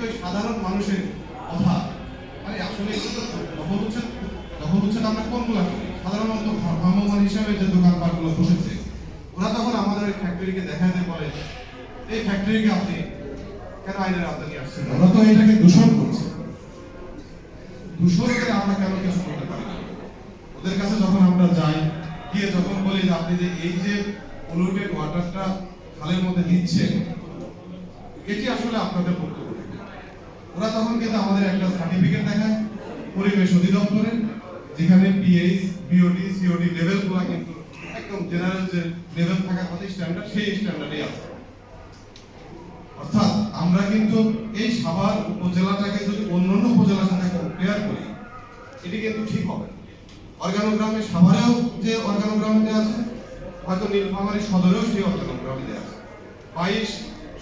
কিন্তু ওই সাধারণ মানুষের কথা। মানে আসলে দখল উচ্ছেদ দখল উচ্ছেদ আমরা কোনগুলো সাধারণত ভ্রাম্যমান হিসাবে যে দোকানপাটগুলো বসেছে ওরা তখন আমাদের ওই ফ্যাক্টরিকে দেখাতে বলে এই ফ্যাক্টরিকে আপনি কেন আইনের নিয়ে আসছেন? ওরা তো এটাকে দূষণ করছে। দূষণ করে আমরা কেন কিছু করতে পারি ওদের কাছে যখন আমরা যাই গিয়ে যখন বলি যে আপনি যে এই যে পলিউটেড ওয়াটারটা খালের মধ্যে দিচ্ছেন এটি আসলে আপনাদের বক্তব্য ওরা তখন কিন্তু আমাদের একটা সার্টিফিকেট দেখায় পরিবেশ অধিদপ্তরের, যেখানে পিএইচ বিওডি সিওডি লেভেলগুলো কিন্তু একদম জেনারেল যে লেভেল থাকার কথা স্ট্যান্ডার্ড সেই স্ট্যান্ডার্ডেই আছে অর্থাৎ আমরা কিন্তু এই সাভার উপজেলাটাকে যদি অন্যান্য উপজেলার সাথে কম্পেয়ার করি, এটি কিন্তু ঠিক হবে। অর্গানোগ্রামে সাভারেও যে অর্গানোগ্রামে আছে, হয়তো নীলফামারী সদরেও সেই অর্গানোগ্রামে দেওয়া আছে বাইশ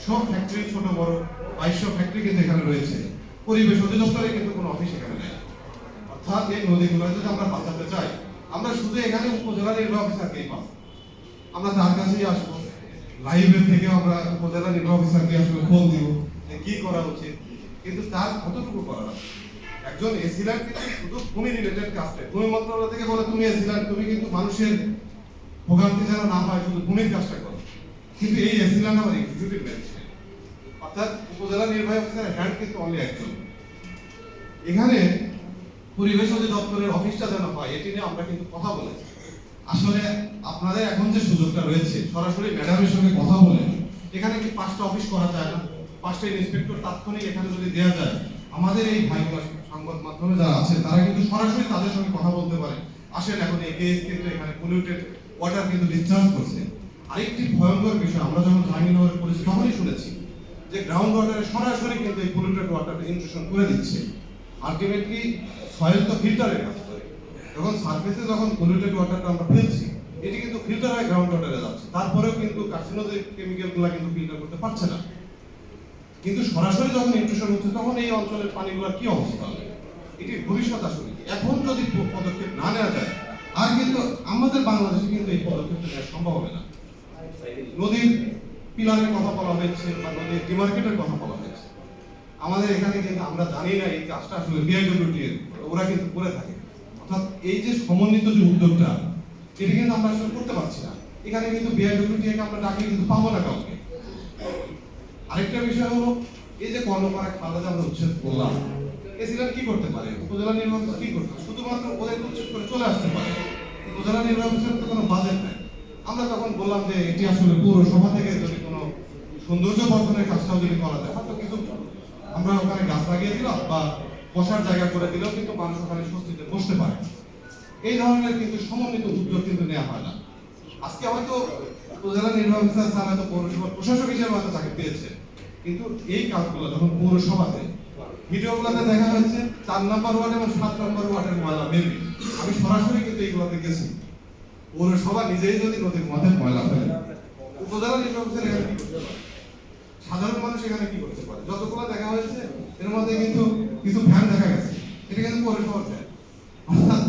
সব ফ্যাক্টরি ছোট বড় বাইশশো ফ্যাক্টরি কিন্তু এখানে রয়েছে। পরিবেশ অধিদপ্তরে কিন্তু কোনো অফিস এখানে নেই। অর্থাৎ এই নদীগুলো যদি আমরা বাঁচাতে চাই, আমরা শুধু এখানে উপজেলা নির্বাহী অফিসারকেই পাবো। আমরা তার কাছেই আসব। লাইভে থেকে আমরা উপজেলা নির্বাহী অফিসারকে আসলে ফোন দিব যে কি করা উচিত। কিন্তু তার কতটুকু করা একজন এসিল্যান্ড কিন্তু শুধু ভূমি রিলেটেড কাজটা ভূমি মন্ত্রণালয় থেকে বলে, তুমি এসিল্যান্ড তুমি কিন্তু মানুষের ভোগান্তি যেন না হয় শুধু ভূমির কাজটা করো। কিন্তু এই এসিল্যান্ড আমার এক্সিকিউটিভ ম্যাজিস্ট্রেট অর্থাৎ উপজেলা নির্বাহী অফিসারের হ্যান্ড কিন্তু অনলি একজন। এখানে পরিবেশ অধিদপ্তরের অফিসটা যেন হয়, এটি নিয়ে আমরা কিন্তু কথা বলেছি। আসলে আপনাদের এখন যে সুযোগটা রয়েছে, সরাসরি ম্যাডামের সঙ্গে কথা বলে, এখানে কি পাঁচটা অফিস করা যায় না? পাঁচটা ইন্সপেক্টর তাৎক্ষণিক এখানে যদি দেওয়া যায়, আমাদের এই ভাইগুলো সংবাদ মাধ্যমে যারা আছে, তারা কিন্তু সরাসরি তাদের সঙ্গে কথা বলতে পারে। আসেন, এখন এই কেস কিন্তু এখানে পলিউটেড ওয়াটার কিন্তু ডিসচার্জ করছে। আরেকটি ভয়ঙ্কর বিষয়, আমরা যখন জাহাঙ্গীরনগরে করেছি তখনই শুনেছি যে গ্রাউন্ড ওয়াটারে সরাসরি কিন্তু এই পলিউটেড ওয়াটার ইনট্রুশন করে দিচ্ছে। আলটিমেটলি সয়েল তো ফিল্টারের কাজ করে। যখন সার্ফেসে যখন পলিউটেড ওয়াটারটা আমরা ফেলছি, এটি কিন্তু ফিল্টার হয়ে গ্রাউন্ড ওয়াটারে যাচ্ছে। তারপরেও কিন্তু কার্সিনোজেনিক কেমিক্যালগুলো কিন্তু ফিল্টার করতে পারছে না। কিন্তু সরাসরি যখন ইনট্রুশন হচ্ছে, তখন এই অঞ্চলের পানিগুলোর কি অবস্থা হবে? এটি ভবিষ্যৎ আসলে? এখন যদি পদক্ষেপ না নেওয়া যায়, আর কিন্তু আমাদের বাংলাদেশে কিন্তু এই পদক্ষেপটা নেওয়া সম্ভব হবে না। নদীর পিলারের কথা বলা হয়েছে বা নদীর ডিমার্কেটের কথা বলা হয়েছে। আমাদের এখানে কিন্তু আমরা জানি না এই কাজটা আসলে বিআইডব্লিউটি ওরা কিন্তু করে থাকে। অর্থাৎ এই যে সমন্বিত যে উদ্যোগটা, এটা কিন্তু আমরা আসলে করতে পারছি না। এখানে কিন্তু বিআইডব্লিউটি আমরা ডাকলে কিন্তু পাবো না কাউকে। আরেকটা বিষয় হলো, এই যে কর্মকরা খালটা যে আমরা উচ্ছেদ করলাম এসিলেন কি করতে পারে? উপজেলা নির্বাহী কি করতে শুধুমাত্র ওদের উচ্ছেদ করে চলে আসতে পারে। উপজেলা নির্বাহী তো কোনো বাজেট নাই। আমরা তখন বললাম যে এটি আসলে পৌরসভা থেকে সৌন্দর্য বর্ধনের কাজটাও যদি করা যায়, হয়তো কিছু আমরা ওখানে গাছ লাগিয়ে দিলাম বা বসার জায়গা করে দিলেও কিন্তু মানুষ ওখানে স্বস্তিতে বসতে পারে। এই ধরনের কিন্তু সমন্বিত উদ্যোগ কিন্তু নেওয়া হয় না। আজকে হয়তো উপজেলা নির্বাহী অফিসার স্যার হয়তো পৌরসভা প্রশাসক হিসেবে হয়তো তাকে পেয়েছে। কিন্তু এই কাজগুলো যখন পৌরসভাতে, ভিডিওগুলোতে দেখা যাচ্ছে, চার নম্বর ওয়ার্ড এবং সাত নম্বর ওয়ার্ডের ময়লা মেনলি আমি সরাসরি কিন্তু এইগুলোতে গেছি। পৌরসভা নিজেই যদি নদীর মধ্যে ময়লা ফেলে, উপজেলা নির্বাহী অফিসার এখানে মানুষ কি করতে পারে? যতগুলো দেখা হয়েছে, এর মধ্যে কিন্তু কিছু ফ্যান দেখা গেছে। এটা কিন্তু পৌরসভার অর্থাৎ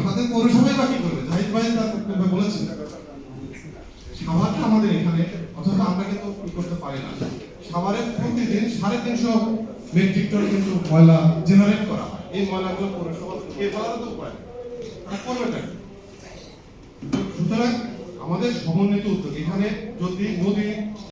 আমাদের পৌরসভাই বা কি করবে? জাহিদ ভাই তার বলেছেন, সাভারটা আমাদের এখানে, অথচ আমরা কিন্তু কি করতে পারি না। সাভারে প্রতিদিন সাড়ে তিনশো মেট্রিক টন কিন্তু ময়লা জেনারেট করা হয়। এই ময়লাগুলো পৌরসভা বলারও তো উপায় তারা করবেটা? সুতরাং আমাদের সমন্বিত উদ্যোগ। এখানে যদি নদী